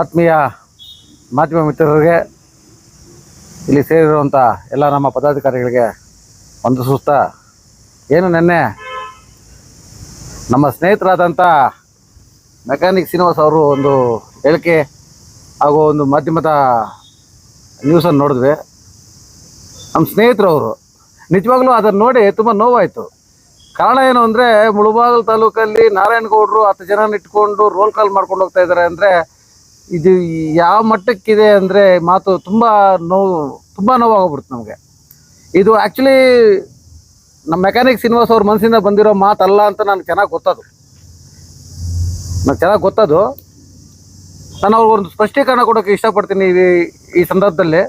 ಆತ್ಮೀಯ ಮಾಧ್ಯಮ ಮಿತ್ರರಿಗೆ ಇಲ್ಲಿ ಸೇರಿರುವಂಥ ಎಲ್ಲ ನಮ್ಮ ಪದಾಧಿಕಾರಿಗಳಿಗೆ ಒಂದು ಸುಸ್ತ. ಏನು ನೆನ್ನೆ ನಮ್ಮ ಸ್ನೇಹಿತರಾದಂಥ ಮೆಕ್ಯಾನಿಕ್ ಶ್ರೀನಿವಾಸ್ ಅವರು ಒಂದು ಹೇಳಿಕೆ ಹಾಗೂ ಒಂದು ಮಾಧ್ಯಮದ ನ್ಯೂಸನ್ನು ನೋಡಿದ್ವಿ. ನಮ್ಮ ಸ್ನೇಹಿತರು ಅವರು ನಿಜವಾಗ್ಲೂ ಅದನ್ನು ನೋಡಿ ತುಂಬ ನೋವಾಯಿತು. ಕಾರಣ ಏನು ಅಂದರೆ ಮುಳುಬಾಗಲು ತಾಲೂಕಲ್ಲಿ ನಾರಾಯಣಗೌಡರು ಹತ್ತು ಜನ ಇಟ್ಕೊಂಡು ರೋಲ್ ಕಾಲ್ ಮಾಡ್ಕೊಂಡು ಹೋಗ್ತಾ ಇದ್ದಾರೆ ಅಂದರೆ ಇದು ಯಾವ ಮಟ್ಟಕ್ಕಿದೆ ಅಂದರೆ ಮಾತು ತುಂಬ ನೋವು, ತುಂಬ ನೋವಾಗೋಗ್ಬಿಡ್ತು ನಮಗೆ. ಇದು ಆ್ಯಕ್ಚುಲಿ ನಮ್ಮ ಮೆಕ್ಯಾನಿಕ್ ಶ್ರೀನಿವಾಸ್ ಅವ್ರ ಮನಸ್ಸಿಂದ ಬಂದಿರೋ ಮಾತಲ್ಲ ಅಂತ ನಾನು ಚೆನ್ನಾಗಿ ಗೊತ್ತದು. ನಾನು ಚೆನ್ನಾಗಿ ಗೊತ್ತದು. ನಾನು ಅವ್ರಿಗೊಂದು ಸ್ಪಷ್ಟೀಕರಣ ಕೊಡೋಕ್ಕೆ ಇಷ್ಟಪಡ್ತೀನಿ ಈ ಈ ಸಂದರ್ಭದಲ್ಲಿ.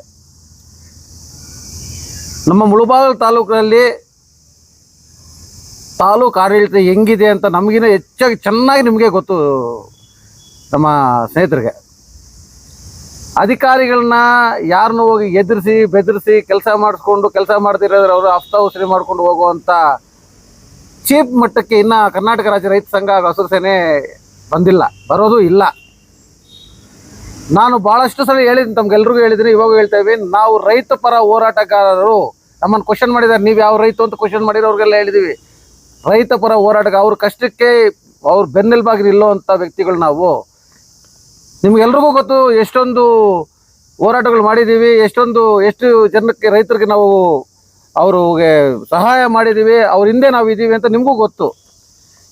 ನಮ್ಮ ಮುಳುಬಾಗಲ್ ತಾಲೂಕಿನಲ್ಲಿ ತಾಲೂಕು ಆಡಳಿತ ಹೆಂಗಿದೆ ಅಂತ ನಮಗಿನ ಹೆಚ್ಚಾಗಿ ಚೆನ್ನಾಗಿ ನಿಮಗೆ ಗೊತ್ತು, ನಮ್ಮ ಸ್ನೇಹಿತರಿಗೆ. ಅಧಿಕಾರಿಗಳನ್ನ ಯಾರನ್ನು ಹೋಗಿ ಎದುರಿಸಿ, ಬೆದರಿಸಿ ಕೆಲಸ ಮಾಡಿಸ್ಕೊಂಡು, ಕೆಲಸ ಮಾಡ್ತಿರೋದ್ರೆ ಅವರು ಹಫ್ತಾ ಉಸಿರಿ ಮಾಡ್ಕೊಂಡು ಹೋಗುವಂಥ ಚೀಪ್ ಮಟ್ಟಕ್ಕೆ ಇನ್ನು ಕರ್ನಾಟಕ ರಾಜ್ಯ ರೈತ ಸಂಘ ಹಸಿರು ಸೇನೆ ಬಂದಿಲ್ಲ, ಬರೋದು ಇಲ್ಲ. ನಾನು ಭಾಳಷ್ಟು ಸಲ ಹೇಳಿದ್ದೀನಿ, ತಮ್ಗೆಲ್ರಿಗೂ ಹೇಳಿದ್ದೀನಿ, ಇವಾಗ ಹೇಳ್ತಾ ನಾವು ರೈತ ಪರ ಹೋರಾಟಗಾರರು ನಮ್ಮನ್ನು ಕ್ವಶನ್ ಮಾಡಿದ್ದಾರೆ, ನೀವು ಯಾವ ರೈತ ಅಂತ ಕ್ವಶನ್ ಮಾಡಿರೋರಿಗೆಲ್ಲ ಹೇಳಿದ್ದೀವಿ ರೈತ ಪರ ಹೋರಾಟಗಾರ, ಅವ್ರ ಕಷ್ಟಕ್ಕೆ ಅವ್ರ ಬೆನ್ನೆಲುಬಾಗಿ ನಿಲ್ಲುವಂಥ ವ್ಯಕ್ತಿಗಳು ನಾವು. ನಿಮ್ಗೆಲ್ರಿಗೂ ಗೊತ್ತು ಎಷ್ಟೊಂದು ಹೋರಾಟಗಳು ಮಾಡಿದ್ದೀವಿ, ಎಷ್ಟೊಂದು, ಎಷ್ಟು ಜನಕ್ಕೆ, ರೈತರಿಗೆ ನಾವು ಅವ್ರಿಗೆ ಸಹಾಯ ಮಾಡಿದ್ದೀವಿ, ಅವ್ರ ಹಿಂದೆ ನಾವು ಇದ್ದೀವಿ ಅಂತ ನಿಮಗೂ ಗೊತ್ತು.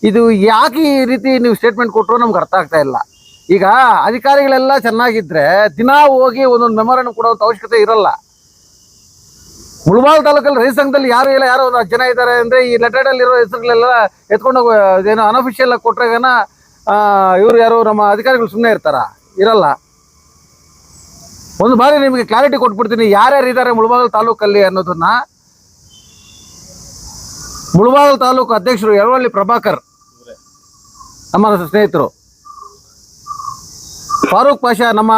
ಇದು ಯಾಕೆ ಈ ರೀತಿ ನೀವು ಸ್ಟೇಟ್ಮೆಂಟ್ ಕೊಟ್ಟರು ನಮ್ಗೆ ಅರ್ಥ ಆಗ್ತಾ ಇಲ್ಲ. ಈಗ ಅಧಿಕಾರಿಗಳೆಲ್ಲ ಚೆನ್ನಾಗಿದ್ದರೆ ದಿನ ಹೋಗಿ ಒಂದೊಂದು ಮೆಮೊರನ್ನು ಕೊಡೋ ಅವಶ್ಯಕತೆ ಇರಲ್ಲ. ಮುಳಬಾಲ್ ತಾಲೂಕಲ್ಲಿ ರೈತ ಸಂಘದಲ್ಲಿ ಯಾರು ಇಲ್ಲ, ಯಾರೋ ಜನ ಇದ್ದಾರೆ ಅಂದರೆ ಈ ಲೆಟರ್ಡಲ್ಲಿರೋ ಹೆಸರುಗಳೆಲ್ಲ ಎತ್ಕೊಂಡು ಹೋಗೋ ಏನೋ ಅನಫಿಷಿಯಲ್ ಆಗಿ ಇವ್ರು ಯಾರು ನಮ್ಮ ಅಧಿಕಾರಿಗಳು ಸುಮ್ಮನೆ ಇರ್ತಾರ? ಇರಲ್ಲ. ಒಂದು ಬಾರಿ ನಿಮಗೆ ಕ್ಲಾರಿಟಿ ಕೊಟ್ಬಿಡ್ತೀನಿ. ಯಾರ್ಯಾರು ಇದ್ದಾರೆ ಮುಳಬಾಗಲ್ ತಾಲೂಕಲ್ಲಿ ಅನ್ನೋದನ್ನ. ಮುಳಬಾಗಲ್ ತಾಲೂಕು ಅಧ್ಯಕ್ಷರು ಯಳವಳ್ಳಿ ಪ್ರಭಾಕರ್, ನಮ್ಮ ಸ್ನೇಹಿತರು. ಫಾರೂಕ್ ಪಾಷಾ, ನಮ್ಮ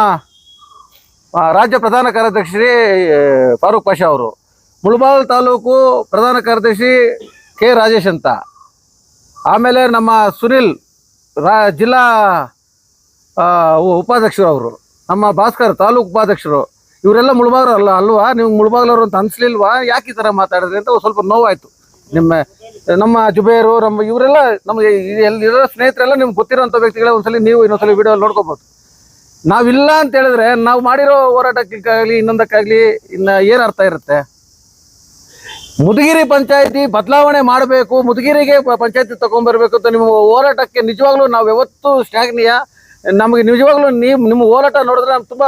ರಾಜ್ಯ ಪ್ರಧಾನ ಕಾರ್ಯದರ್ಶಿ ಫಾರೂಕ್ ಪಾಷಾ ಅವರು. ಮುಳಬಾಗಲ್ ತಾಲೂಕು ಪ್ರಧಾನ ಕಾರ್ಯದರ್ಶಿ ಕೆ ರಾಜೇಶ್ ಅಂತ. ಆಮೇಲೆ ನಮ್ಮ ಸುನಿಲ್, ರಾ, ಜಿಲ್ಲಾ ಉಪಾಧ್ಯಕ್ಷರು ಅವರು. ನಮ್ಮ ಭಾಸ್ಕರ್, ತಾಲೂಕು ಉಪಾಧ್ಯಕ್ಷರು. ಇವರೆಲ್ಲ ಮುಳಬಾಗ್ರು ಅಲ್ಲ ಅಲ್ವಾ? ನೀವು ಮುಳಬಾಗ್ಲವ್ರು ಅಂತ ಅನ್ಸ್ಲಿಲ್ವಾ? ಯಾಕೆ ಈ ಥರ ಮಾತಾಡಿದ್ರಿ ಅಂತ ಸ್ವಲ್ಪ ನೋವಾಯಿತು. ನಿಮ್ಮ, ನಮ್ಮ ಜುಬೇರು, ನಮ್ಮ ಇವರೆಲ್ಲ ನಮಗೆ ಎಲ್ಲಿರೋ ಸ್ನೇಹಿತರೆಲ್ಲ ನಿಮ್ಗೆ ಗೊತ್ತಿರೋಂಥ ವ್ಯಕ್ತಿಗಳ ಒಂದ್ಸಲಿ ನೀವು ಇನ್ನೊಂದ್ಸಲಿ ವಿಡಿಯೋ ನೋಡ್ಕೋಬೋದು. ನಾವಿಲ್ಲ ಅಂತ ಹೇಳಿದ್ರೆ ನಾವು ಮಾಡಿರೋ ಹೋರಾಟಕ್ಕಾಗಲಿ, ಇನ್ನೊಂದಕ್ಕಾಗಲಿ ಇನ್ನು ಏನು ಅರ್ಥ ಇರುತ್ತೆ? ಮುದುಗಿರಿ ಪಂಚಾಯತಿ ಬದಲಾವಣೆ ಮಾಡಬೇಕು, ಮುದುಗಿರಿಗೆ ಪಂಚಾಯತಿ ತಗೊಂಡ್ಬರ್ಬೇಕು ಅಂತ ನಿಮ್ಮ ಹೋರಾಟಕ್ಕೆ ನಿಜವಾಗ್ಲೂ ನಾವು ಯಾವತ್ತೂ ಶ್ಲಾಘನೀಯ. ನಮಗೆ ನಿಜವಾಗ್ಲೂ ನೀವು ನಿಮ್ಮ ಹೋರಾಟ ನೋಡಿದ್ರೆ ನಮ್ಗೆ ತುಂಬ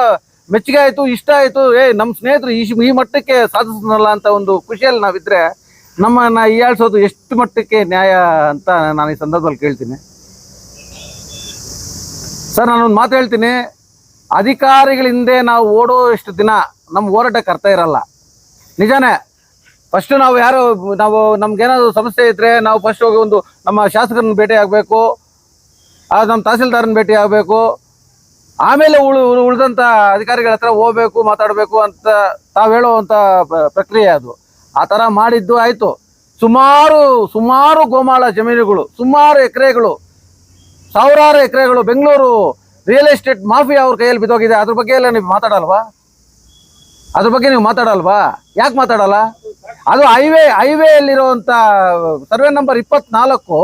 ಮೆಚ್ಚುಗೆ ಆಯಿತು, ಇಷ್ಟ ಆಯಿತು. ಏ ನಮ್ಮ ಸ್ನೇಹಿತರು ಈ ಈ ಮಟ್ಟಕ್ಕೆ ಸಾಧಿಸಲ್ಲ ಅಂತ ಒಂದು ಖುಷಿಯಲ್ಲಿ ನಾವಿದ್ರೆ ನಮ್ಮನ್ನ ಈಯಾಳಿಸೋದು ಎಷ್ಟು ಮಟ್ಟಕ್ಕೆ ನ್ಯಾಯ ಅಂತ ನಾನು ಈ ಸಂದರ್ಭದಲ್ಲಿ ಕೇಳ್ತೀನಿ. ಸರ್ ನಾನೊಂದು ಮಾತು ಹೇಳ್ತೀನಿ. ಅಧಿಕಾರಿಗಳಿಂದೆ ನಾವು ಓಡೋ ಎಷ್ಟು ದಿನ ನಮ್ಮ ಹೋರಾಟಕ್ಕೆ ಅರ್ಥ ಇರಲ್ಲ. ನಿಜಾನೇ ಫಸ್ಟ್ ನಾವು ಯಾರು, ನಾವು ನಮ್ಗೇನಾದ್ರು ಸಮಸ್ಯೆ ಇದ್ರೆ ನಾವು ಫಸ್ಟ್ ಹೋಗಿ ಒಂದು ನಮ್ಮ ಶಾಸಕರನ್ನ ಭೇಟಿ ಆಗಬೇಕು ಅದು ನಮ್ಮ ತಹಸೀಲ್ದಾರನ ಭೇಟಿ ಆಗಬೇಕು. ಆಮೇಲೆ ಉಳು ಉಳಿದಂಥ ಅಧಿಕಾರಿಗಳ ಹತ್ರ ಹೋಗ್ಬೇಕು, ಮಾತಾಡಬೇಕು ಅಂತ ತಾವು ಹೇಳುವಂಥ ಪ್ರಕ್ರಿಯೆ ಅದು. ಆ ಥರ ಮಾಡಿದ್ದು ಆಯಿತು. ಸುಮಾರು ಸುಮಾರು ಗೋಮಾಳ ಜಮೀನುಗಳು, ಸುಮಾರು ಎಕರೆಗಳು, ಸಾವಿರಾರು ಎಕರೆಗಳು ಬೆಂಗಳೂರು ರಿಯಲ್ ಎಸ್ಟೇಟ್ ಮಾಫಿಯಾ ಅವ್ರ ಕೈಯಲ್ಲಿ ಬಿದ್ದೋಗಿದೆ. ಅದ್ರ ಬಗ್ಗೆ ಎಲ್ಲ ನೀವು ಮಾತಾಡಲ್ವಾ? ಅದ್ರ ಬಗ್ಗೆ ನೀವು ಮಾತಾಡಲ್ವಾ? ಯಾಕೆ ಮಾತಾಡಲ್ಲ? ಅದು ಹೈವೇ ಹೈವೇಯಲ್ಲಿರುವಂಥ ಸರ್ವೆ ನಂಬರ್ ಇಪ್ಪತ್ನಾಲ್ಕು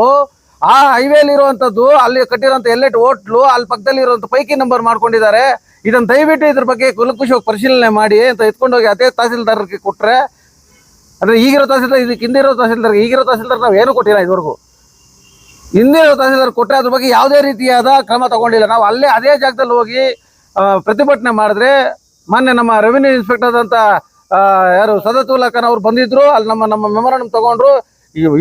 ಆ ಹೈವೇಲಿರುವಂಥದ್ದು ಅಲ್ಲಿ ಕಟ್ಟಿರುವಂತ ಎಲ್ಲೆಟ್ ಹೋಟ್ಲು, ಅಲ್ಲಿ ಪಕ್ಕದಲ್ಲಿ ಇರುವಂತ ಪೈಕಿ ನಂಬರ್ ಮಾಡ್ಕೊಂಡಿದ್ದಾರೆ. ಇದನ್ನು ದಯವಿಟ್ಟು ಇದ್ರ ಬಗ್ಗೆ ಕುಲಕುಶವಾಗಿ ಪರಿಶೀಲನೆ ಮಾಡಿ ಅಂತ ಎತ್ಕೊಂಡೋಗಿ ಅದೇ ತಹಸೀಲ್ದಾರ್ಗೆ ಕೊಟ್ಟರೆ ಅಂದ್ರೆ ಈಗಿರೋ ತಹಸೀಲ್ದಾರ್, ಇದಕ್ಕೆ ಹಿಂದಿರೋ ತಹಸೀಲ್ದಾರ್ ಈಗಿರೋ ತಹಸೀಲ್ದಾರ್ ನಾವು ಏನು ಕೊಟ್ಟಿಲ್ಲ ಇದುವರೆಗೂ. ಹಿಂದಿರೋ ತಹಸೀಲ್ದಾರ್ ಕೊಟ್ಟರೆ ಅದ್ರ ಬಗ್ಗೆ ಯಾವುದೇ ರೀತಿಯಾದ ಕ್ರಮ ತಗೊಂಡಿಲ್ಲ. ನಾವು ಅಲ್ಲೇ ಅದೇ ಜಾಗದಲ್ಲಿ ಹೋಗಿ ಪ್ರತಿಭಟನೆ ಮಾಡಿದ್ರೆ, ಮೊನ್ನೆ ನಮ್ಮ ರೆವಿನ್ಯೂ ಇನ್ಸ್ಪೆಕ್ಟರ್ ಅಂತ ಯಾರು ಉಲ್ಲಾಖನ್ ಅವ್ರು ಬಂದಿದ್ರು, ಅಲ್ಲಿ ನಮ್ಮ ನಮ್ಮ ಮೆಮೊರಾಂಡಮ್ ತಗೊಂಡ್ರು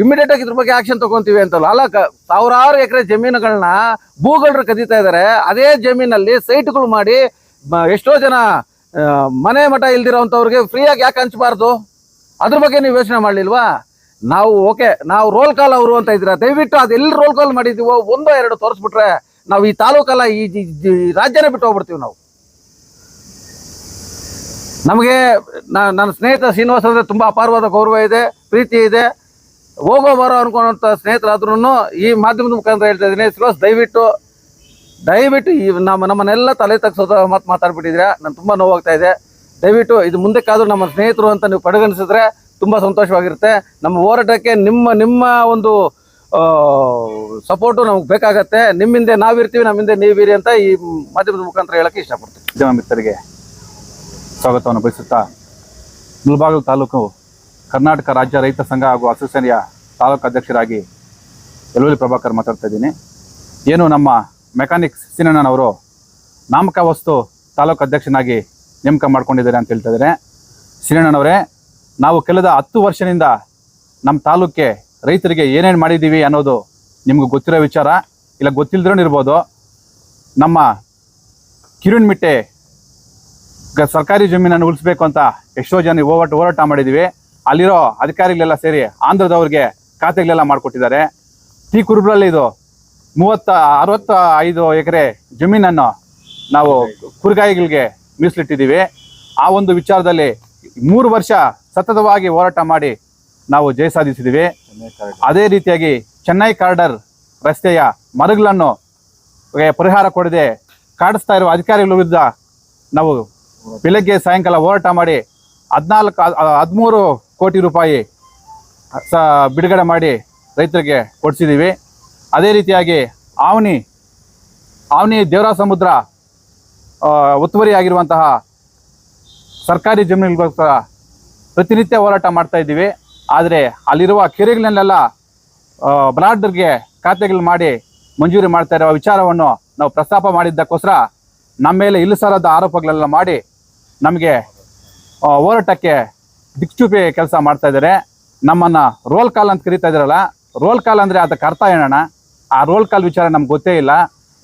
ಇಮಿಡಿಯೇಟ್ ಆಗಿ ಇದ್ರ ಬಗ್ಗೆ ಆಕ್ಷನ್ ತಗೊಂತೀವಿ ಅಂತಲ್ಲ. ಅಲ್ಲ ಸಾವಿರಾರು ಎಕರೆ ಜಮೀನುಗಳನ್ನ ಭೂಗಳರು ಕದೀತಾ ಇದ್ದಾರೆ ಅದೇ ಜಮೀನಲ್ಲಿ ಸೈಟ್ಗಳು ಮಾಡಿ ಎಷ್ಟೋ ಜನ ಮನೆ ಮಠ ಇಲ್ದಿರೋಂಥವ್ರಿಗೆ ಫ್ರೀಯಾಗಿ ಯಾಕೆ ಹಂಚಬಾರ್ದು? ಅದ್ರ ಬಗ್ಗೆ ನೀವು ಯೋಚನೆ ಮಾಡಲಿಲ್ವಾ? ನಾವು, ಓಕೆ, ನಾವು ರೋಲ್ ಕಾಲ್ ಅವರು ಅಂತ ಇದ್ದೀರಾ? ದಯವಿಟ್ಟು ಅದು ಎಲ್ಲಿ ರೋಲ್ ಕಾಲ್ ಮಾಡಿದ್ದೀವೋ, ಒಂದೋ ಎರಡು ತೋರಿಸ್ಬಿಟ್ರೆ ನಾವು ಈ ತಾಲೂಕಲ್ಲ, ಈ ರಾಜ್ಯನೇ ಬಿಟ್ಟು ಹೋಗ್ಬಿಡ್ತೀವಿ ನಾವು. ನಮಗೆ ನನ್ನ ಸ್ನೇಹಿತ ಶ್ರೀನಿವಾಸ ಅಂದರೆ ತುಂಬ ಅಪಾರವಾದ ಗೌರವ ಇದೆ, ಪ್ರೀತಿ ಇದೆ. ಹೋಗೋ ಬರೋ ಅನ್ಕೊಂಡಂಥ ಸ್ನೇಹಿತರಾದ್ರೂ ಈ ಮಾಧ್ಯಮದ ಮುಖಾಂತರ ಹೇಳ್ತಾ ಇದ್ದೀನಿ. ಸ್ಲೋಸ್ ದಯವಿಟ್ಟು ದಯವಿಟ್ಟು ಈ ನಮ್ಮ, ನಮ್ಮನ್ನೆಲ್ಲ ತಲೆ ತಗ್ಸೋದು ಮಾತು ಮಾತಾಡ್ಬಿಟ್ಟಿದ್ರೆ ನಾನು ತುಂಬ ನೋವಾಗ್ತಾ ಇದೆ. ದಯವಿಟ್ಟು ಇದು ಮುಂದಕ್ಕಾದರೂ ನಮ್ಮ ಸ್ನೇಹಿತರು ಅಂತ ನೀವು ಪರಿಗಣಿಸಿದ್ರೆ ತುಂಬ ಸಂತೋಷವಾಗಿರುತ್ತೆ. ನಮ್ಮ ಹೋರಾಟಕ್ಕೆ ನಿಮ್ಮ ನಿಮ್ಮ ಒಂದು ಸಪೋರ್ಟು ನಮ್ಗೆ ಬೇಕಾಗತ್ತೆ. ನಿಮ್ಮಿಂದ ನಾವಿರ್ತೀವಿ, ನಮ್ಮಿಂದ ನೀವಿರಿ ಅಂತ ಈ ಮಾಧ್ಯಮದ ಮುಖಾಂತರ ಹೇಳಕ್ಕೆ ಇಷ್ಟಪಡ್ತೀನಿ. ಜನ ಮಿತ್ರರಿಗೆ ಸ್ವಾಗತವನ್ನು ಬಯಸುತ್ತಾ ಮುಳಬಾಗಿಲು ತಾಲೂಕು ಕರ್ನಾಟಕ ರಾಜ್ಯ ರೈತ ಸಂಘ ಹಾಗೂ ಅಸೋಸಿಯೇಷನ್ಯ ತಾಲೂಕು ಅಧ್ಯಕ್ಷರಾಗಿ ಯಲೂರಿ ಪ್ರಭಾಕರ್ ಮಾತಾಡ್ತಾ ಇದ್ದೀನಿ. ಏನು ನಮ್ಮ ಮೆಕ್ಯಾನಿಕ್ ಸಿನಣ್ಣನವರು ನಾಮಕ ವಸ್ತು ತಾಲೂಕು ಅಧ್ಯಕ್ಷನಾಗಿ ನೇಮಕ ಮಾಡ್ಕೊಂಡಿದ್ದಾರೆ ಅಂತ ಹೇಳ್ತಾ ಇದ್ದಾರೆ. ಸಿನಣ್ಣನವರೇ, ನಾವು ಕಳೆದ ಹತ್ತು ವರ್ಷದಿಂದ ನಮ್ಮ ತಾಲೂಕಿಗೆ ರೈತರಿಗೆ ಏನೇನು ಮಾಡಿದ್ದೀವಿ ಅನ್ನೋದು ನಿಮ್ಗೆ ಗೊತ್ತಿರೋ ವಿಚಾರ, ಇಲ್ಲ ಗೊತ್ತಿಲ್ಲದ್ರೂ ಇರ್ಬೋದು. ನಮ್ಮ ಕಿರುಣ್ಮಿಟ್ಟೆ ಮಿಟ್ಟೆ ಸರ್ಕಾರಿ ಜಮೀನನ್ನು ಉಳಿಸ್ಬೇಕು ಅಂತ ಎಷ್ಟೋ ಜನ ಹೋರಾಟ ಹೋರಾಟ ಮಾಡಿದ್ದೀವಿ. ಅಲ್ಲಿರೋ ಅಧಿಕಾರಿಗಳೆಲ್ಲ ಸೇರಿ ಆಂಧ್ರದವ್ರಿಗೆ ಖಾತೆಗಳೆಲ್ಲ ಮಾಡಿಕೊಟ್ಟಿದ್ದಾರೆ. ಟಿ ಕುರುಬ್ರಲ್ಲಿ ಇದು ಮೂವತ್ತ ಅರವತ್ತ ಐದು ಎಕರೆ ಜಮೀನನ್ನು ನಾವು ಕುರುಗಾಯಿಗಳಿಗೆ ಮೀಸಲಿಟ್ಟಿದ್ದೀವಿ. ಆ ಒಂದು ವಿಚಾರದಲ್ಲಿ ಮೂರು ವರ್ಷ ಸತತವಾಗಿ ಹೋರಾಟ ಮಾಡಿ ನಾವು ಜಯ ಸಾಧಿಸಿದ್ದೀವಿ. ಅದೇ ರೀತಿಯಾಗಿ ಚೆನ್ನೈ ಕಾರ್ಡರ್ ರಸ್ತೆಯ ಮರಗಳನ್ನು ಪರಿಹಾರ ಕೊಡದೆ ಕಾಡಿಸ್ತಾ ಇರುವ ಅಧಿಕಾರಿಗಳ ವಿರುದ್ಧ ನಾವು ಬೆಳಗ್ಗೆ ಸಾಯಂಕಾಲ ಹೋರಾಟ ಮಾಡಿ ಹದಿನಾಲ್ಕು ಹದಿಮೂರು ಕೋಟಿ ರೂಪಾಯಿ ಸ, ಬಿಡುಗಡೆ ಮಾಡಿ ರೈತರಿಗೆ ಕೊಡಿಸಿದ್ದೀವಿ ಅದೇ ರೀತಿಯಾಗಿ ಆವನಿ ಆವನಿ ದೇವರ ಸಮುದ್ರ ಒತ್ತುವರಿಯಾಗಿರುವಂತಹ ಸರ್ಕಾರಿ ಜಮೀನುಗಳಿಗೋಸ್ಕರ ಪ್ರತಿನಿತ್ಯ ಹೋರಾಟ ಮಾಡ್ತಾ ಇದ್ದೀವಿ. ಆದರೆ ಅಲ್ಲಿರುವ ಕೆರೆಗಳನ್ನೆಲ್ಲ ಬ್ಲಾಡರ್ಗೆ ಖಾತೆಗಳು ಮಾಡಿ ಮಂಜೂರಿ ಮಾಡ್ತಾ ಇರುವ ವಿಚಾರವನ್ನು ನಾವು ಪ್ರಸ್ತಾಪ ಮಾಡಿದ್ದಕ್ಕೋಸ್ಕರ ನಮ್ಮ ಮೇಲೆ ಇಲ್ಲಸರದ ಆರೋಪಗಳೆಲ್ಲ ಮಾಡಿ ನಮಗೆ ಹೋರಾಟಕ್ಕೆ ದಿಕ್ಚೂಪಿ ಕೆಲಸ ಮಾಡ್ತಾ ಇದ್ದಾರೆ. ನಮ್ಮನ್ನ ರೋಲ್ ಕಾಲ್ ಅಂತ ಕರಿತಾ ಇದ್ದಾರಲ್ಲ ರೋಲ್ ಕಾಲ್ ಅಂದರೆ ಅದಕ್ಕೆ ಅರ್ಥ ಏನಣ್ಣ? ಆ ರೋಲ್ ಕಾಲ್ ವಿಚಾರ ನಮ್ಗೆ ಗೊತ್ತೇ ಇಲ್ಲ.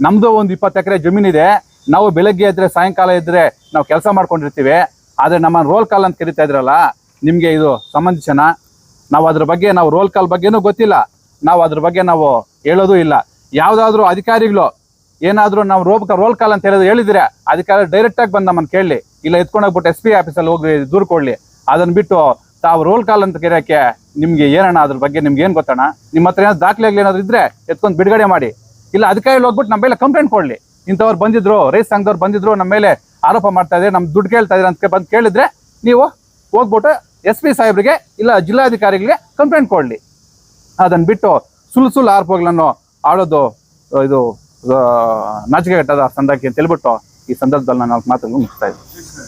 ನಮ್ಮದು ಒಂದು ಇಪ್ಪತ್ತು ಎಕರೆ ಜಮೀನಿದೆ ನಾವು ಬೆಳಗ್ಗೆ ಇದ್ರೆ ಸಾಯಂಕಾಲ ಇದ್ದರೆ ನಾವು ಕೆಲಸ ಮಾಡ್ಕೊಂಡಿರ್ತೀವಿ. ಆದರೆ ನಮ್ಮನ್ನು ರೋಲ್ ಕಾಲ್ ಅಂತ ಕರೀತಾ ಇದ್ರಲ್ಲ, ನಿಮಗೆ ಇದು ಸಂಬಂಧಿಸೋಣ ನಾವು ಅದ್ರ ಬಗ್ಗೆ, ನಾವು ರೋಲ್ ಕಾಲ್ ಬಗ್ಗೆನೂ ಗೊತ್ತಿಲ್ಲ. ನಾವು ಅದ್ರ ಬಗ್ಗೆ ನಾವು ಹೇಳೋದು ಇಲ್ಲ. ಯಾವುದಾದ್ರೂ ಅಧಿಕಾರಿಗಳು ಏನಾದರೂ ನಾವು ರೋಲ್ ರೋಲ್ ಕಾಲ್ ಅಂತ ಹೇಳಿದ್ರೆ ಹೇಳಿದ್ರೆ? ಅಧಿಕಾರಿ ಡೈರೆಕ್ಟಾಗಿ ಬಂದು ನಮ್ಮನ್ನು ಕೇಳಲಿ ಇಲ್ಲ, ಎತ್ಕೊಂಡೋಗ್ಬಿಟ್ಟು ಎಸ್ ಪಿ ಆಫೀಸಲ್ಲಿ ಹೋಗಿ ದೂರು ಕೊಡಲಿ. ಅದನ್ನು ಬಿಟ್ಟು ತಾವು ರೋಲ್ ಕಾಲ್ ಅಂತ ಕರೆಯೋಕ್ಕೆ ನಿಮ್ಗೆ ಏನಣ್ಣ ಅದ್ರ ಬಗ್ಗೆ ನಿಮ್ಗೆ ಏನು ಗೊತ್ತಣ್ಣ? ನಿಮ್ಮ ಹತ್ರ ಏನಾದ್ರು ದಾಖಲೆಗಳು ಏನಾದ್ರು ಇದ್ರೆ ಎತ್ಕೊಂಡು ಬಿಡುಗಡೆ ಮಾಡಿ. ಇಲ್ಲ ಅದಕ್ಕಾಗಿ ಹೋಗ್ಬಿಟ್ಟು ನಮ್ಮ ಮೇಲೆ ಕಂಪ್ಲೇಂಟ್ ಕೊಡಲಿ. ಇಂಥವ್ರು ಬಂದಿದ್ರು ರೈಸ್ ಸಂಘದವ್ರು ಬಂದಿದ್ರು, ನಮ್ಮ ಮೇಲೆ ಆರೋಪ ಮಾಡ್ತಾ ಇದ್ರೆ ನಮ್ಮ ದುಡ್ಡು ಕೇಳ್ತಾ ಇದ್ರೆ ಅಂತ ಬಂದು ಕೇಳಿದ್ರೆ ನೀವು ಹೋಗ್ಬಿಟ್ಟು ಎಸ್ ಪಿ ಸಾಹೇಬ್ರಿಗೆ ಇಲ್ಲ ಜಿಲ್ಲಾಧಿಕಾರಿಗಳಿಗೆ ಕಂಪ್ಲೇಂಟ್ ಕೊಡಲಿ. ಅದನ್ನು ಬಿಟ್ಟು ಸುಳ್ಳು ಸುಳ್ಳು ಆರೋಪಗಳನ್ನು ಆಡೋದು, ಇದು ನಾಚಿಕೆ ಕಟ್ಟದ ಸಂದಕ್ಕೆ ಅಂತ ಹೇಳ್ಬಿಟ್ಟು ಈ ಸಂದರ್ಭದಲ್ಲಿ ನಾನು ಮಾತನ್ನು ಮುಗಿಸ್ತಾ ಇದ್ದೀನಿ.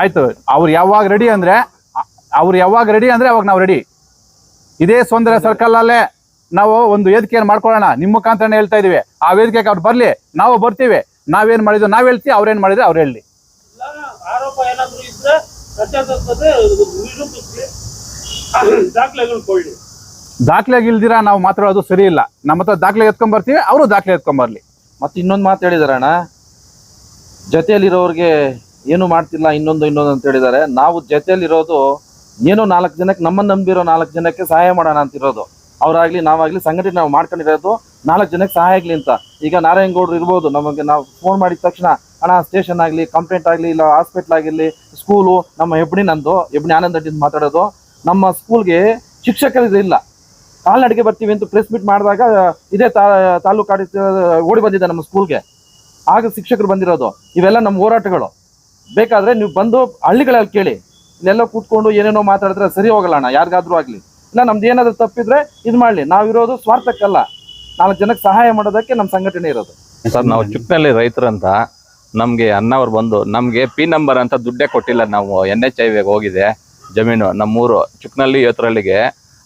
ಆಯ್ತು. ಅವ್ರು ಯಾವಾಗ ರೆಡಿ ಅಂದ್ರೆ ಅವ್ರು ಯಾವಾಗ ರೆಡಿ ಅಂದ್ರೆ ಅವಾಗ ನಾವು ರೆಡಿ ಇದೇ ಸೌಂದರ್ಯ ಸರ್ಕಲ್ ಅಲ್ಲೇ ನಾವು ಒಂದು ವೇದಿಕೆಯನ್ನು ಮಾಡ್ಕೊಳ್ಳೋಣ. ನಿಮ್ಮ ಮುಖಾಂತರನೇ ಹೇಳ್ತಾ ಇದೀವಿ ಆ ವೇದಿಕೆಗೆ ಅವ್ರು ಬರ್ಲಿ ನಾವು ಬರ್ತೀವಿ. ನಾವೇನ್ ಮಾಡಿದ್ವಿ ನಾವ್ ಹೇಳ್ತೀವಿ ಅವ್ರೇನ್ ಮಾಡಿದ್ರೆ ಅವ್ರು ಹೇಳಿ. ಆರೋಪ ಏನಾದ್ರು ಇದ್ರೆ ಸತ್ಯಾಸತ್ಯತೆ ನಿರೂಪಿಸಿ ದಾಖಲೆಗಳು ಕೊಳ್ಳಿ ದಾಖಲೆ ಇಲ್ದಿರ ನಾವು ಮಾತಾಡೋದು ಸರಿ ಇಲ್ಲ. ನಮ್ಮ ಹತ್ರ ದಾಖಲೆ ಎತ್ಕೊಂಡ್ ಬರ್ತೀವಿ ಅವರು ದಾಖಲೆ ಎತ್ಕೊಂಡ್ ಬರ್ಲಿ. ಮತ್ತೆ ಇನ್ನೊಂದು ಮಾತು ಹೇಳಿದಾರಣ್ಣ ಜೊತೆಯಲ್ಲಿರೋರಿಗೆ ಏನು ಮಾಡ್ತಿಲ್ಲ, ಇನ್ನೊಂದು ಇನ್ನೊಂದು ಅಂತ ಹೇಳಿದ್ದಾರೆ. ನಾವು ಜೊತೆಯಲ್ಲಿರೋದು, ಏನೋ ನಾಲ್ಕು ಜನಕ್ಕೆ ನಮ್ಮನ್ನು ನಂಬಿರೋ ನಾಲ್ಕು ಜನಕ್ಕೆ ಸಹಾಯ ಮಾಡೋಣ ಅಂತಿರೋದು. ಅವರಾಗ್ಲಿ, ನಾವಾಗ್ಲಿ ಸಂಘಟನೆ ನಾವು ಮಾಡ್ಕೊಂಡಿರೋದು, ನಾಲ್ಕು ಜನಕ್ಕೆ ಸಹಾಯ ಆಗ್ಲಿ ಅಂತ. ಈಗ ನಾರಾಯಣಗೌಡರು ಇರ್ಬೋದು, ನಮಗೆ ನಾವು ಫೋನ್ ಮಾಡಿದ ತಕ್ಷಣ, ಅಣ್ಣ ಸ್ಟೇಷನ್ ಆಗಲಿ ಕಂಪ್ಲೇಂಟ್ ಆಗಲಿ, ಇಲ್ಲ ಹಾಸ್ಪಿಟ್ಲ್ ಆಗಿರಲಿ ಸ್ಕೂಲು ನಮ್ಮ ಹೆಬ್ಣಿ ನಂದು ಹೆಬ್ಣಿ ಆನಂದ್ ಅಡ್ಡಿಂದ ಮಾತಾಡೋದು. ನಮ್ಮ ಸ್ಕೂಲ್ಗೆ ಶಿಕ್ಷಕರು ಇಲ್ಲ. ಕಾಲ್ನಡಿಗೆ ಬರ್ತೀವಿ ಅಂತ ಪ್ರೆಸ್ ಮೀಟ್ ಮಾಡಿದಾಗ, ಇದೇ ತಾ ತಾಲೂಕು ಓಡಿ ಬಂದಿದೆ ನಮ್ಮ ಸ್ಕೂಲ್ಗೆ ಆಗ ಶಿಕ್ಷಕರು ಬಂದಿರೋದು. ಇವೆಲ್ಲ ನಮ್ಮ ಹೋರಾಟಗಳು. ಬೇಕಾದ್ರೆ ನೀವು ಬಂದು ಹಳ್ಳಿಗಳಲ್ಲಿ ಕೇಳಿ. ಇಲ್ಲೆಲ್ಲ ಕೂತ್ಕೊಂಡು ಏನೇನೋ ಮಾತಾಡಿದ್ರೆ ಸರಿ ಹೋಗಲ್ಲ ಅಣ್ಣ, ಯಾರಿಗಾದ್ರೂ ಆಗಲಿ. ಇಲ್ಲ, ನಮ್ದು ಏನಾದರೂ ತಪ್ಪಿದ್ರೆ ಇದು ಮಾಡ್ಲಿ. ನಾವಿರೋದು ಸ್ವಾರ್ಥಕ್ಕಲ್ಲ. ನಾಲ್ಕು ಜನಕ್ಕೆ ಸಹಾಯ ಮಾಡೋದಕ್ಕೆ ನಮ್ಮ ಸಂಘಟನೆ ಇರೋದು. ಸರ್, ನಾವು ಚುಕ್ನಲ್ಲಿ ರೈತರಂತ ನಮಗೆ ಅಣ್ಣವ್ರು ಬಂದು ನಮಗೆ ಪಿ ನಂಬರ್ ಅಂತ ದುಡ್ಡೇ ಕೊಟ್ಟಿಲ್ಲ. ನಾವು ಎನ್ ಎಚ್ ಹೋಗಿದೆ. ಜಮೀನು ನಮ್ಮೂರು ಚುಕ್ನಲ್ಲಿ ಇವತ್ತರಲ್ಲಿಗೆ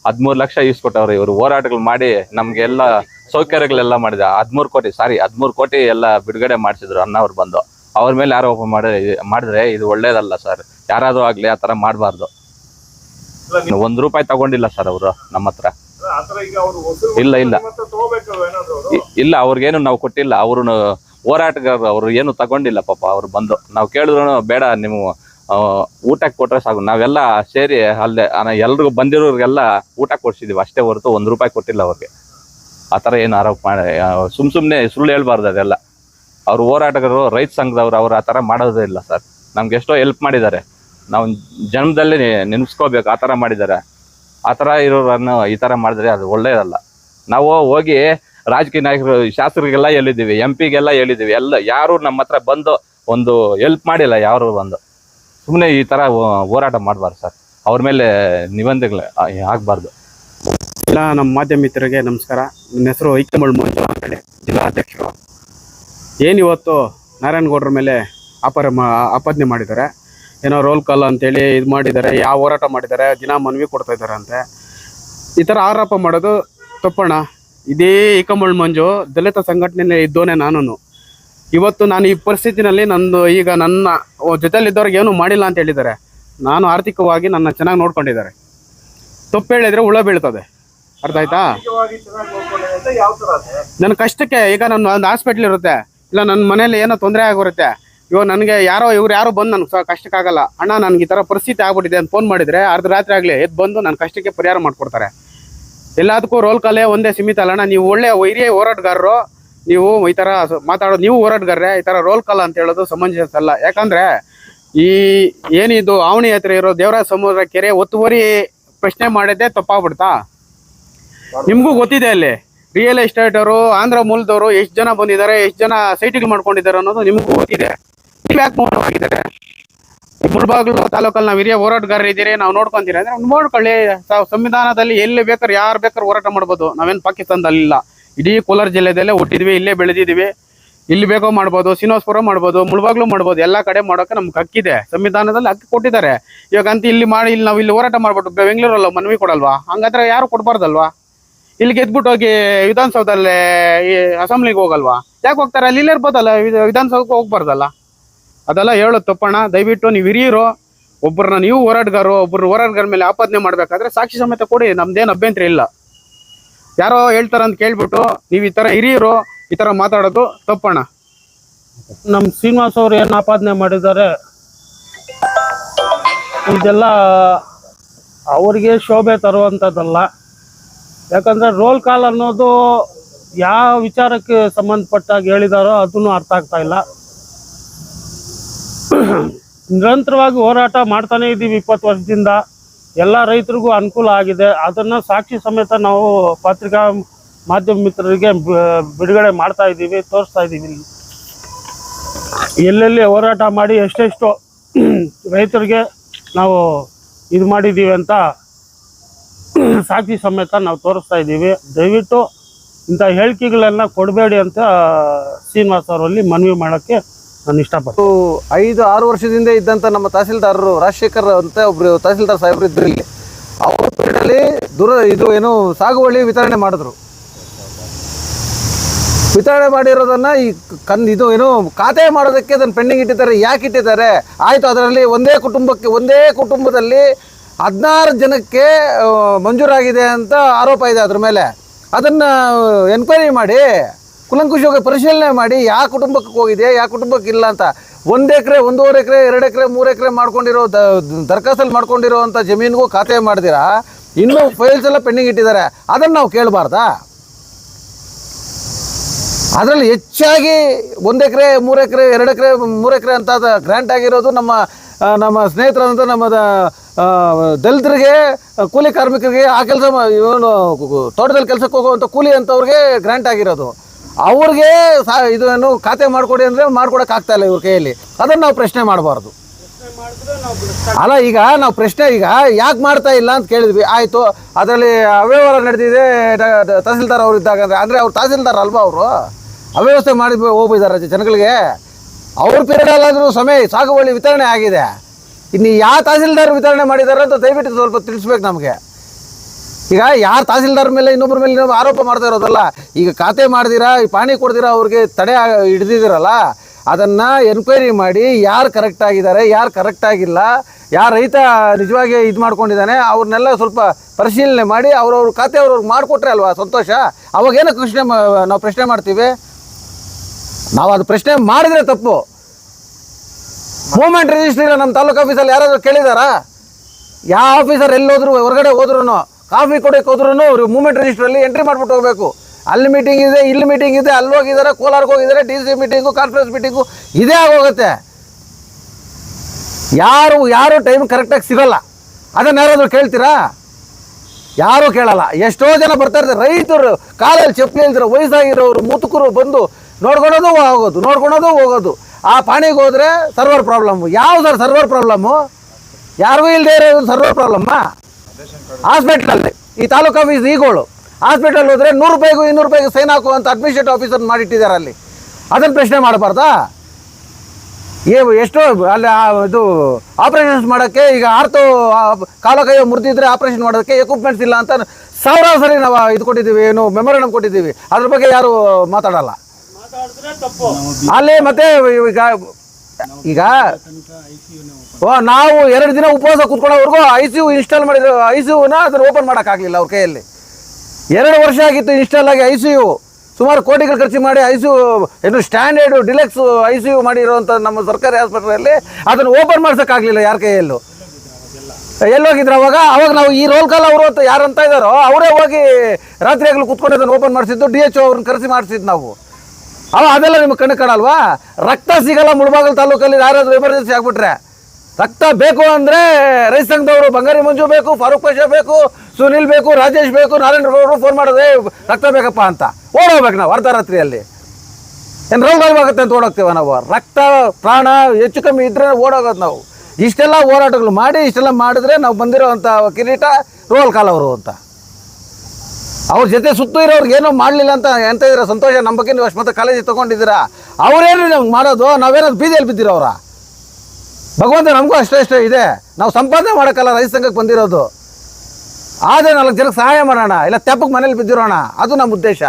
ಹದಿಮೂರು ಲಕ್ಷ ಈಸ್ಕೊಟ್ಟವ್ರು ಇವರು. ಹೋರಾಟಗಳು ಮಾಡಿ ನಮಗೆಲ್ಲ ಸೌಕರ್ಯಗಳೆಲ್ಲ ಮಾಡಿದ. ಹದಿಮೂರು ಕೋಟಿ ಸಾರಿ ಹದಿಮೂರು ಕೋಟಿ ಎಲ್ಲ ಬಿಡುಗಡೆ ಮಾಡಿಸಿದ್ರು ಅಣ್ಣವ್ರು ಬಂದು. ಅವ್ರ ಮೇಲೆ ಆರೋಪ ಮಾಡಿ ಮಾಡಿದ್ರೆ ಇದು ಒಳ್ಳೇದಲ್ಲ ಸರ್. ಯಾರಾದ್ರೂ ಆಗ್ಲಿ ಆ ತರ ಮಾಡಬಾರ್ದು. ಒಂದು ರೂಪಾಯಿ ತಗೊಂಡಿಲ್ಲ ಸರ್ ಅವರು ನಮ್ಮ ಹತ್ರ. ಇಲ್ಲ ಇಲ್ಲ. ಇಲ್ಲ ಅವ್ರಿಗೇನು ನಾವು ಕೊಟ್ಟಿಲ್ಲ. ಅವರು ಹೋರಾಟಗಾರರು ಅವರು ಏನು ತಗೊಂಡಿಲ್ಲ ಪಾಪ ಅವ್ರು ಬಂದು. ನಾವು ಕೇಳಿದ್ರು ಬೇಡ ನೀವು ಊಟಕ್ಕೆ ಕೊಟ್ಟರೆ ಸಾಕು. ನಾವೆಲ್ಲ ಸೇರಿ ಅಲ್ಲೇ ಎಲ್ರಿಗೂ ಬಂದಿರೋರಿಗೆಲ್ಲ ಊಟ ಕೊಡ್ಸಿದೀವಿ. ಅಷ್ಟೇ ಹೊರತು ಒಂದು ರೂಪಾಯಿ ಕೊಟ್ಟಿಲ್ಲ ಅವ್ರಿಗೆ. ಆ ಥರ ಏನು ಆರೋಪ ಮಾಡಿ ಸುಮ್ಮ ಸುಮ್ಮನೆ ಸುಳ್ಳು ಹೇಳ್ಬಾರ್ದು ಅದೆಲ್ಲ. ಅವ್ರು ಹೋರಾಟಗಾರರು, ರೈತ ಸಂಘದವ್ರು ಅವ್ರು ಆ ಥರ ಮಾಡೋದೇ ಇಲ್ಲ ಸರ್. ನಮ್ಗೆ ಎಷ್ಟೋ ಹೆಲ್ಪ್ ಮಾಡಿದ್ದಾರೆ. ನಾವು ಜನ್ಮದಲ್ಲಿ ನೆನೆಸ್ಕೋಬೇಕು ಆ ಥರ ಮಾಡಿದ್ದಾರೆ. ಆ ಥರ ಇರೋರನ್ನು ಈ ಥರ ಮಾಡಿದ್ರೆ ಅದು ಒಳ್ಳೇದಲ್ಲ. ನಾವು ಹೋಗಿ ರಾಜಕೀಯ ನಾಯಕರು, ಶಾಸಕರಿಗೆಲ್ಲ ಹೇಳಿದ್ದೀವಿ ಎಂ ಪಿಗೆಲ್ಲ ಹೇಳಿದ್ದೀವಿ, ಎಲ್ಲ ಯಾರು ನಮ್ಮ ಹತ್ರ ಬಂದು ಒಂದು ಹೆಲ್ಪ್ ಮಾಡಿಲ್ಲ, ಯಾರು ಬಂದು. ಸುಮ್ಮನೆ ಈ ತರ ಹೋರಾಟ ಮಾಡಬಾರ್ದು ಸರ್. ಅವ್ರ ಮೇಲೆ ನಿಬಂಧನೆಗಳು ಆಗಬಾರ್ದು. ಎಲ್ಲ ನಮ್ಮ ಮಾಧ್ಯಮ ಮಿತ್ರರಿಗೆ ನಮಸ್ಕಾರ. ನನ್ನ ಹೆಸರು ಐಕಮಳ್ ಮಂಜು ಅಂತೇಳಿ ಜಿಲ್ಲಾಧ್ಯಕ್ಷರು ಏನಿವತ್ತು ನಾರಾಯಣಗೌಡರ ಮೇಲೆ ಅಪರ ಆಪಾದನೆ ಮಾಡಿದ್ದಾರೆ? ಏನೋ ರೋಲ್ ಕಾಲ್ ಅಂತೇಳಿ ಇದು ಮಾಡಿದ್ದಾರೆ ಯಾವ ಹೋರಾಟ ಮಾಡಿದ್ದಾರೆ ದಿನ ಮನವಿ ಕೊಡ್ತಾ ಇದ್ದಾರೆ ಅಂತೆ ಈ ಥರ ಆರೋಪ ಮಾಡೋದು ತಪ್ಪಣ. ಇದೇ ಏಕಮಳ್ ಮಂಜು ದಲಿತ ಸಂಘಟನೆ ಇದ್ದೋನೆ ನಾನು ಇವತ್ತು ನಾನು ಈ ಪರಿಸ್ಥಿತಿನಲ್ಲಿ ನಂದು ಈಗ ನನ್ನ ಜೊತೆಯಲ್ಲಿದ್ದವ್ರಿಗೆ ಏನು ಮಾಡಿಲ್ಲ ಅಂತ ಹೇಳಿದ್ದಾರೆ. ನಾನು ಆರ್ಥಿಕವಾಗಿ ನನ್ನ ಚೆನ್ನಾಗಿ ನೋಡ್ಕೊಂಡಿದ್ದಾರೆ. ತಪ್ಪು ಹೇಳಿದ್ರೆ ಹುಳ ಬೀಳ್ತದೆ. ಅರ್ಥ ಆಯ್ತಾ? ನನ್ನ ಕಷ್ಟಕ್ಕೆ ಈಗ ನನ್ನ ಒಂದು ಹಾಸ್ಪಿಟ್ಲ್ ಇರುತ್ತೆ. ಇಲ್ಲ ನನ್ನ ಮನೇಲಿ ಏನೋ ತೊಂದರೆ ಆಗಿರುತ್ತೆ. ಇವಾಗ ನನಗೆ ಯಾರೋ, ಇವ್ರು ಯಾರೋ ಬಂದು ನನಗೆ ಕಷ್ಟಕ್ಕಾಗಲ್ಲ. ಅಣ್ಣ ನನಗೆ ಈ ಥರ ಪರಿಸ್ಥಿತಿ ಆಗ್ಬಿಟ್ಟಿದೆ ಅಂತ ಫೋನ್ ಮಾಡಿದರೆ ಅರ್ಧ ರಾತ್ರಿ ಆಗಲಿ ಎದ್ದು ಬಂದು ನನ್ನ ಕಷ್ಟಕ್ಕೆ ಪರಿಹಾರ ಮಾಡಿಕೊಡ್ತಾರೆ. ಎಲ್ಲದಕ್ಕೂ ರೋಲ್ ಕಾಲೇ ಒಂದೇ ಸೀಮಿತ ಅಲ್ಲಣ್ಣ ನೀವು ಒಳ್ಳೆ ಹಿರಿಯ ಹೋರಾಟಗಾರರು, ನೀವು ಈ ಥರ ಮಾತಾಡೋದು, ನೀವು ಹೋರಾಟಗಾರ್ರೆ, ಈ ಥರ ರೋಲ್ ಕಾಲ್ ಅಂತ ಹೇಳೋದು ಸಮಂಜಸ ಅಲ್ಲ. ಯಾಕಂದರೆ ಈ ಏನಿದು ಆವಣಿ ಹತ್ರ ಇರೋ ದೇವರಾಜ ಸಮುದ್ರ ಕೆರೆ ಒತ್ತುವರಿ ಪ್ರಶ್ನೆ ಮಾಡಿದ್ದೆ ತಪ್ಪಾಗ್ಬಿಡ್ತಾ? ನಿಮಗೂ ಗೊತ್ತಿದೆ ಅಲ್ಲಿ. ರಿಯಲ್ ಎಸ್ಟೇಟ್ ಅವರು, ಆಂಧ್ರ ಮೂಲದವರು ಎಷ್ಟು ಜನ ಬಂದಿದ್ದಾರೆ, ಎಷ್ಟು ಜನ ಸೈಟಿಗೆ ಮಾಡ್ಕೊಂಡಿದ್ದಾರೆ ಅನ್ನೋದು ನಿಮಗೂ ಗೊತ್ತಿದೆ. ನೀವು ಯಾಕೆ ಮೌನವಾಗಿದ್ದಾರೆ ಮುಳಬಾಗ್ಲು ತಾಲೂಕಲ್ಲಿ ನಾವು ಹಿರಿಯ ಹೋರಾಟಗಾರರು ಇದ್ದೀರಿ, ನಾವು ನೋಡ್ಕೊಂತೀರಿ. ಅಂದ್ರೆ ನೋಡ್ಕೊಳ್ಳಿ ಸಂವಿಧಾನದಲ್ಲಿ ಎಲ್ಲಿ ಬೇಕಾದ್ರೆ, ಯಾರು ಬೇಕಾದ್ರೆ ಹೋರಾಟ ಮಾಡ್ಬೋದು. ನಾವೇನು ಪಾಕಿಸ್ತಾನದಲ್ಲಿ ಇಲ್ಲ. ಇಡೀ ಕೋಲಾರ ಜಿಲ್ಲೆದಲ್ಲೇ ಹುಟ್ಟಿದ್ವಿ, ಇಲ್ಲೇ ಬೆಳೆದಿದ್ದೀವಿ. ಇಲ್ಲಿ ಬೇಕೋ ಮಾಡ್ಬೋದು ಸಿನೋಸ್ಪುರ ಮಾಡ್ಬೋದು, ಮುಳಬಾಗ್ಲು ಮಾಡ್ಬೋದು, ಎಲ್ಲ ಕಡೆ ಮಾಡೋಕೆ ನಮ್ಗೆ ಹಕ್ಕಿದೆ. ಸಂವಿಧಾನದಲ್ಲಿ ಹಕ್ಕಿ ಕೊಟ್ಟಿದ್ದಾರೆ. ಇವಾಗ ಅಂತ ಇಲ್ಲಿ ಮಾಡಿ, ಇಲ್ಲಿ ನಾವು ಇಲ್ಲಿ ಹೋರಾಟ ಮಾಡ್ಬಿಟ್ಟು ಬೆಂಗಳೂರಲ್ಲ ಮನವಿ ಕೊಡಲ್ವಾ? ಹಂಗಾದ್ರೆ ಯಾರು ಕೊಡ್ಬಾರ್ದಲ್ವಾ? ಇಲ್ಲಿ ಗೆದ್ಬಿಟ್ಟು ಹೋಗಿ ವಿಧಾನಸೌಧಲ್ಲೇ ಈ ಅಸೆಂಬ್ಲಿಗೆ ಹೋಗಲ್ವಾ? ಯಾಕೆ ಹೋಗ್ತಾರೆ? ಅಲ್ಲಿ ಇಲ್ಲೇ ಇರ್ಬೋದಲ್ಲ ವಿಧ- ವಿಧಾನಸೌಧಕ್ಕೆ ಹೋಗ್ಬಾರ್ದಲ್ಲ? ಅದೆಲ್ಲ ಹೇಳೋದು ತಪ್ಪಣ್ಣ ದಯವಿಟ್ಟು ನೀವು ಹಿರಿಯರು ಒಬ್ಬರನ್ನ ನೀವು ಹೋರಾಟಗಾರು ಒಬ್ಬರು ಹೋರಾಟಗಾರ ಮೇಲೆ ಆಪಾದನೆ ಮಾಡಬೇಕಾದ್ರೆ ಸಾಕ್ಷಿ ಸಮೇತ ಕೊಡಿ, ನಮ್ದೇನು ಅಭ್ಯಂತರ ಇಲ್ಲ. ಯಾರೋ ಹೇಳ್ತಾರಂತ ಕೇಳ್ಬಿಟ್ಟು ನೀವು ಈ ಥರ ಹಿರಿಯರು ಈ ಥರ ಮಾತಾಡೋದು ತಪ್ಪಣ್ಣ. ನಮ್ಮ ಶ್ರೀನಿವಾಸ್ ಅವರು ಏನು ಆಪಾದನೆ ಮಾಡಿದ್ದಾರೆ? ಇದೆಲ್ಲ ಅವರಿಗೆ ಶೋಭೆ ತರುವಂಥದ್ದಲ್ಲ ಯಾಕಂದ್ರೆ ರೋಲ್ ಕಾಲ್ ಅನ್ನೋದು ಯಾವ ವಿಚಾರಕ್ಕೆ ಸಂಬಂಧಪಟ್ಟಾಗಿ ಹೇಳಿದಾರೋ ಅದನ್ನು ಅರ್ಥ ಆಗ್ತಾ ಇಲ್ಲ. ನಿರಂತರವಾಗಿ ಹೋರಾಟ ಮಾಡ್ತಾನೆ ಇದ್ದೀವಿ ಇಪ್ಪತ್ತು ವರ್ಷದಿಂದ. ಎಲ್ಲ ರೈತರಿಗೂ ಅನುಕೂಲ ಆಗಿದೆ. ಅದನ್ನು ಸಾಕ್ಷಿ ಸಮೇತ ನಾವು ಪತ್ರಿಕಾ ಮಾಧ್ಯಮ ಮಿತ್ರರಿಗೆ ಬಿಡುಗಡೆ ಮಾಡ್ತಾ ಇದ್ದೀವಿ, ತೋರಿಸ್ತಾ ಇದ್ದೀವಿ. ಎಲ್ಲೆಲ್ಲಿ ಹೋರಾಟ ಮಾಡಿ ಎಷ್ಟೆಷ್ಟು ರೈತರಿಗೆ ನಾವು ಇದು ಮಾಡಿದ್ದೀವಿ ಅಂತ ಸಾಕ್ಷಿ ಸಮೇತ ನಾವು ತೋರಿಸ್ತಾ ಇದ್ದೀವಿ. ದಯವಿಟ್ಟು ಇಂಥ ಹೇಳಿಕೆಗಳನ್ನ ಕೊಡಬೇಡಿ ಅಂತ ಶ್ರೀನಿವಾಸ್ ಅವರಲ್ಲಿ ಮನವಿ ಮಾಡೋಕ್ಕೆ ನಾನು ಇಷ್ಟಪಡ್ತೀನಿ. ಐದು, ಆರು ವರ್ಷದಿಂದ ಇದ್ದಂಥ ನಮ್ಮ ತಹಸೀಲ್ದಾರರು, ರಾಜಶೇಖರ್ ಅಂತ ಒಬ್ರು ತಹಸೀಲ್ದಾರ್ ಸಾಹೇಬರು ಇದ್ರು ಇಲ್ಲಿ. ಅವ್ರ ಪೀರಿಯಡಲ್ಲಿ ದುರ, ಇದು ಏನು ಸಾಗುವಳಿ ವಿತರಣೆ ಮಾಡಿದ್ರು. ವಿತರಣೆ ಮಾಡಿರೋದನ್ನು ಈ ಕನ್ ಇದು ಏನು ಖಾತೆ ಮಾಡೋದಕ್ಕೆ ಅದನ್ನು ಪೆಂಡಿಂಗ್ ಇಟ್ಟಿದ್ದಾರೆ. ಯಾಕೆ ಇಟ್ಟಿದ್ದಾರೆ? ಆಯಿತು, ಅದರಲ್ಲಿ ಒಂದೇ ಕುಟುಂಬಕ್ಕೆ, ಒಂದೇ ಕುಟುಂಬದಲ್ಲಿ ಹದಿನಾರು ಜನಕ್ಕೆ ಮಂಜೂರಾಗಿದೆ ಅಂತ ಆರೋಪ ಇದೆ ಅದ್ರ ಮೇಲೆ. ಅದನ್ನು ಎನ್ಕ್ವೈರಿ ಮಾಡಿ ಕುಲಂಕುಷವಾಗಿ ಪರಿಶೀಲನೆ ಮಾಡಿ ಯಾವ ಕುಟುಂಬಕ್ಕೆ ಹೋಗಿದೆ ಯಾವ ಕುಟುಂಬಕ್ಕೆ ಇಲ್ಲ ಅಂತ. ಒಂದು ಎಕರೆ, ಒಂದೂವರೆ ಎಕರೆ, ಎರಡು ಎಕರೆ, ಮೂರು ಎಕರೆ ಮಾಡ್ಕೊಂಡಿರೋ, ದ ದರ್ಖಾಸ್ತಲ್ಲಿ ಮಾಡ್ಕೊಂಡಿರೋವಂಥ ಜಮೀನಿಗೂ ಖಾತೆ ಮಾಡಿದಿರಾ? ಇನ್ನೂ ಫೈಲ್ಸ್ ಎಲ್ಲ ಪೆಂಡಿಂಗ್ ಇಟ್ಟಿದ್ದಾರೆ. ಅದನ್ನು ನಾವು ಕೇಳಬಾರ್ದಾ? ಅದರಲ್ಲಿ ಹೆಚ್ಚಾಗಿ ಒಂದು ಎಕರೆ, ಮೂರು ಎಕರೆ, ಎರಡು ಎಕರೆ, ಮೂರು ಎಕರೆ ಅಂತ ಗ್ರ್ಯಾಂಟ್ ಆಗಿರೋದು ನಮ್ಮ ನಮ್ಮ ಸ್ನೇಹಿತರಂತ ನಮ್ಮ ದಲಿತರಿಗೆ ಕೂಲಿ ಕಾರ್ಮಿಕರಿಗೆ ಆ ಕೆಲಸ ಇವನು ತೋಟದಲ್ಲಿ ಕೆಲಸಕ್ಕೆ ಹೋಗುವಂಥ ಕೂಲಿ ಅಂತವ್ರಿಗೆ ಗ್ರ್ಯಾಂಟ್ ಆಗಿರೋದು. ಅವ್ರಿಗೆ ಸಾ ಇದನ್ನು ಖಾತೆ ಮಾಡಿಕೊಡಿ ಅಂದರೆ ಮಾಡ್ಕೊಡೋಕ್ಕಾಗ್ತಾ ಇಲ್ಲ ಇವ್ರ ಕೈಯಲ್ಲಿ. ಅದನ್ನು ನಾವು ಪ್ರಶ್ನೆ ಮಾಡಬಾರ್ದು. ಅಲ್ಲ, ಈಗ ನಾವು ಪ್ರಶ್ನೆ, ಈಗ ಯಾಕೆ ಮಾಡ್ತಾ ಇಲ್ಲ ಅಂತ ಕೇಳಿದ್ವಿ. ಆಯಿತು, ಅದರಲ್ಲಿ ಅವ್ಯವಹಾರ ನಡೆದಿದೆ. ತಹಸೀಲ್ದಾರ್ ಅವರು ಇದ್ದಾಗ ಅಂದರೆ ಅವ್ರು ತಹಸೀಲ್ದಾರ್ ಅಲ್ವಾ ಅವರು? ಅವ್ಯವಸ್ಥೆ ಮಾಡಿ ಹೋಗ್ಬಿದ್ದಾರೆ ಜನಗಳಿಗೆ. ಅವ್ರ ಪೀರಿಯಡಲ್ಲಾದರೂ ಸಮಯ, ಸಾಗುವಳಿ ವಿತರಣೆ ಆಗಿದೆ. ಇನ್ನು ಯಾವ ತಹಸೀಲ್ದಾರ್ ವಿತರಣೆ ಮಾಡಿದ್ದಾರೆ ಅಂತ ದಯವಿಟ್ಟು ಸ್ವಲ್ಪ ತಿಳಿಸ್ಬೇಕು ನಮಗೆ. ಈಗ ಯಾರು ತಹಸೀಲ್ದಾರ್ ಮೇಲೆ ಇನ್ನೊಬ್ಬರ ಮೇಲೆ ನೀವು ಆರೋಪ ಮಾಡ್ತಾ ಇರೋದಲ್ಲ, ಈಗ ಖಾತೆ ಮಾಡಿದಿರಾ, ಈ ಪಾಣಿ ಕೊಡ್ದಿರಾ, ಅವ್ರಿಗೆ ತಡೆ ಹಿಡ್ದಿದ್ದೀರಲ್ಲ ಅದನ್ನು ಎನ್ಕ್ವೈರಿ ಮಾಡಿ ಯಾರು ಕರೆಕ್ಟ್ ಆಗಿದ್ದಾರೆ, ಯಾರು ಕರೆಕ್ಟ್ ಆಗಿಲ್ಲ, ಯಾರು ರೈತ ನಿಜವಾಗಿ ಇದು ಮಾಡ್ಕೊಂಡಿದ್ದಾನೆ, ಅವ್ರನ್ನೆಲ್ಲ ಸ್ವಲ್ಪ ಪರಿಶೀಲನೆ ಮಾಡಿ ಅವ್ರವ್ರ ಖಾತೆ ಅವ್ರವ್ರಿಗೆ ಮಾಡಿಕೊಟ್ರೆ ಅಲ್ವಾ ಸಂತೋಷ? ಅವಾಗ ಏನಕ್ಕೆ ಮಾ- ನಾವು ಪ್ರಶ್ನೆ ಮಾಡ್ತೀವಿ? ನಾವು ಅದು ಪ್ರಶ್ನೆ ಮಾಡಿದ್ರೆ ತಪ್ಪು. ಮೂಮೆಂಟ್ ರಿಜಿಸ್ಟ್ರಿ ನಮ್ಮ ತಾಲೂಕು ಆಫೀಸಲ್ಲಿ ಯಾರಾದರೂ ಕೇಳಿದಾರಾ? ಯಾವ ಆಫೀಸರ್ ಎಲ್ಲಿ ಹೋದ್ರು, ಹೊರಗಡೆ ಹೋದ್ರು ಕಾಫಿ ಕೊಡಕ್ಕೆ ಹೋದ್ರೂ ಮೂಮೆಂಟ್ ರಿಜಿಸ್ಟ್ರಲ್ಲಿ ಎಂಟ್ರಿ ಮಾಡ್ಬಿಟ್ಟು ಹೋಗಬೇಕು. ಅಲ್ಲಿ ಮೀಟಿಂಗ್ ಇದೆ, ಇಲ್ಲಿ ಮೀಟಿಂಗ್ ಇದೆ, ಅಲ್ಲಿ ಹೋಗಿದ್ದಾರೆ ಕೋಲಾರ್ಗೆ ಹೋಗಿದ್ದಾರೆ D C meeting conference meeting ಇದೇ ಆಗೋಗುತ್ತೆ. ಯಾರು ಯಾರು ಟೈಮ್ ಕರೆಕ್ಟಾಗಿ ಸಿಗಲ್ಲ. ಅದನ್ನ ಯಾರಾದರೂ ಕೇಳ್ತೀರಾ? ಯಾರೂ ಕೇಳಲ್ಲ. ಎಷ್ಟೋ ಜನ ಬರ್ತಾ ಇರ್ತಾರೆ. ರೈತರು, ಕಾಲಲ್ಲಿ ಚಪ್ಪಲಿ ಇಲ್ದಿರೋ ವಯಸ್ಸಾಗಿರೋರು ಮುತುಕರು ಬಂದು ನೋಡ್ಕೊಳೋದು ಹೋಗೋದು ನೋಡ್ಕೊಳೋದು ಹೋಗೋದು. ಆ ಪಾಣಿಗೆ ಹೋದ್ರೆ ಸರ್ವರ್ ಪ್ರಾಬ್ಲಮ್ ಯಾವ ಸರ್ ಸರ್ವರ್ ಪ್ರಾಬ್ಲಮ್ಮು ಯಾರಿಗೂ ಇಲ್ಲದೆ ಇರೋದು ಸರ್ವರ್ ಪ್ರಾಬ್ಲಮ್ಮ ಹಾಸ್ಪಿಟ್ಲಲ್ಲಿ ಈ ತಾಲೂಕು ಆಫೀಸ್ ಈಗೋಳು. ಹಾಸ್ಪಿಟಲ್ ಹೋದ್ರೆ ನೂರು ರೂಪಾಯಿಗೂ ಇನ್ನೂರು ರೂಪಾಯಿಗೂ ಸೈನ್ ಹಾಕುವಂತ ಅಡ್ಮಿನಿಸ್ಟ್ರೇಟಿವ್ ಆಫೀಸರ್ ಮಾಡಿಟ್ಟಿದ್ದಾರೆ ಅಲ್ಲಿ. ಅದನ್ನು ಪ್ರಶ್ನೆ ಮಾಡಬಾರ್ದಾ? ಏ, ಎಷ್ಟು ಅಲ್ಲಿ ಇದು ಆಪ್ರೇಷನ್ಸ್ ಮಾಡೋಕ್ಕೆ ಈಗ ಆರ್ತು ಕಾಲ ಕೈಯೋ ಮುರಿದಿದ್ರೆ ಆಪರೇಷನ್ ಮಾಡೋದಕ್ಕೆ ಎಕ್ವಿಪ್ಮೆಂಟ್ಸ್ ಇಲ್ಲ ಅಂತ ಸಾವಿರಾರು ಸರಿ ನಾವು ಇದು ಕೊಟ್ಟಿದ್ದೀವಿ, ಏನು ಮೆಮೊರಂಡಮ್ ಕೊಟ್ಟಿದ್ದೀವಿ. ಅದ್ರ ಬಗ್ಗೆ ಯಾರು ಮಾತಾಡಲ್ಲ. ಅಲ್ಲಿ ಮತ್ತೆ ಈಗ ಈಗ ಓ, ನಾವು ಎರಡು ದಿನ ಉಪವಾಸ ಕೂತ್ಕೊಳ್ಳೋವರೆಗೂ ಐ ಸಿ ಯು ಇನ್ಸ್ಟಾಲ್ ಮಾಡಿದ್ರು. ಐ ಸಿ ಯುನ ಅದನ್ನು ಓಪನ್ ಮಾಡೋಕ್ಕಾಗಲಿಲ್ಲ ಅವ್ರ ಕೈಯಲ್ಲಿ. ಎರಡು ವರ್ಷ ಆಗಿತ್ತು ಇನ್ಸ್ಟಾಲ್ ಆಗಿ ಐ ಸಿ ಯು ಸುಮಾರು ಕೋಟಿಗಳು ಖರ್ಚು ಮಾಡಿ ಐ ಸಿ ಯು ಏನು standard deluxe I C U ಮಾಡಿರೋಂಥ ನಮ್ಮ ಸರ್ಕಾರಿ ಆಸ್ಪತ್ರೆಯಲ್ಲಿ ಅದನ್ನು ಓಪನ್ ಮಾಡ್ಸೋಕ್ಕಾಗಲಿಲ್ಲ ಯಾರ ಕೈಯಲ್ಲೂ. ಎಲ್ಲೋಗಿದ್ರು ಅವಾಗ ಅವಾಗ ನಾವು ಈ ರೋಲ್ ಕಾಲ್ ಅವರು ಅಂತ ಯಾರು ಅಂತ ಇದ್ದಾರೋ, ಅವರೇ ಹೋಗಿ ರಾತ್ರಿ ಆಗಲು ಕುತ್ಕೊಂಡು ಅದನ್ನು ಓಪನ್ ಮಾಡಿಸಿದ್ದು ಡಿ ಎಚ್ ಅವ್ರನ್ನ ಕರೆಸಿ ಮಾಡಿಸಿದ್ದು ನಾವು. ಅವ ಅದೆಲ್ಲ ನಿಮ್ಗೆ ಕಣ್ಣು ಕಾಣಲ್ವಾ? ರಕ್ತ ಸಿಗಲ್ಲ ಮುಳಬಾಗಲ್ ತಾಲೂಕಲ್ಲಿ, ಯಾರಾದ್ರೂ ಎಮರ್ಜೆನ್ಸಿ ಆಗ್ಬಿಟ್ರೆ. ರಕ್ತ ಬೇಕು ಅಂದರೆ ರೈತ ಸಂಘದವರು ಬಂಗಾರಿ ಮಂಜು ಬೇಕು, ಫಾರೂಕ್ ಪಾಷಾ ಬೇಕು, ಸುನಿಲ್ ಬೇಕು, ರಾಜೇಶ್ ಬೇಕು, ನಾರಾಯಣ ಗೌಡರು ಫೋನ್ ಮಾಡೋದೇ ರಕ್ತ ಬೇಕಪ್ಪ ಅಂತ. ಓಡೋಗ್ಬೇಕು ನಾವು ಅರ್ಧ ರಾತ್ರಿಯಲ್ಲಿ ಏನು ರೋಗ ಆಗುತ್ತೆ ಅಂತ ಓಡೋಗ್ತೇವೆ ನಾವು? ರಕ್ತ, ಪ್ರಾಣ ಹೆಚ್ಚು ಕಮ್ಮಿ ಇದ್ರೆ ಓಡೋಗೋದು ನಾವು. ಇಷ್ಟೆಲ್ಲ ಹೋರಾಟಗಳು ಮಾಡಿ, ಇಷ್ಟೆಲ್ಲ ಮಾಡಿದ್ರೆ ನಾವು ಬಂದಿರೋವಂಥ ಕಿರೀಟ ರೋಲ್ ಕಾಲವರು ಅಂತ. ಅವ್ರ ಜೊತೆ ಸುತ್ತು ಇರೋರ್ಗೆ ಏನೋ ಮಾಡಲಿಲ್ಲ ಅಂತ ಎಂತ ಇದ್ದೀರಾ ಸಂತೋಷ? ಬಗ್ಗೆ ನೀವು ಅಷ್ಟು ಮತ್ತೆ ಕಾಲೇಜಿಗೆ ತೊಗೊಂಡಿದ್ದೀರಾ? ಅವರೇನು ನಮ್ಗೆ ಮಾಡೋದು? ನಾವೇನಾದ್ರು ಬೀದಿಯಲ್ಲಿ ಬಿದ್ದಿರೋ ಅವರ? ಭಗವಂತ ನಮಗೂ ಅಷ್ಟೇ ಅಷ್ಟೇ ಇದೆ. ನಾವು ಸಂಪಾದನೆ ಮಾಡೋಕ್ಕಲ್ಲ ರೈತ ಸಂಘಕ್ಕೆ ಬಂದಿರೋದು. ಆದರೆ ನಾಲ್ಕು ಜನಕ್ಕೆ ಸಹಾಯ ಮಾಡೋಣ. ಇಲ್ಲ ತೆಪ್ಪಕ್ಕೆ ಮನೇಲಿ ಬಿದ್ದಿರೋಣ. ಅದು ನಮ್ಮ ಉದ್ದೇಶ.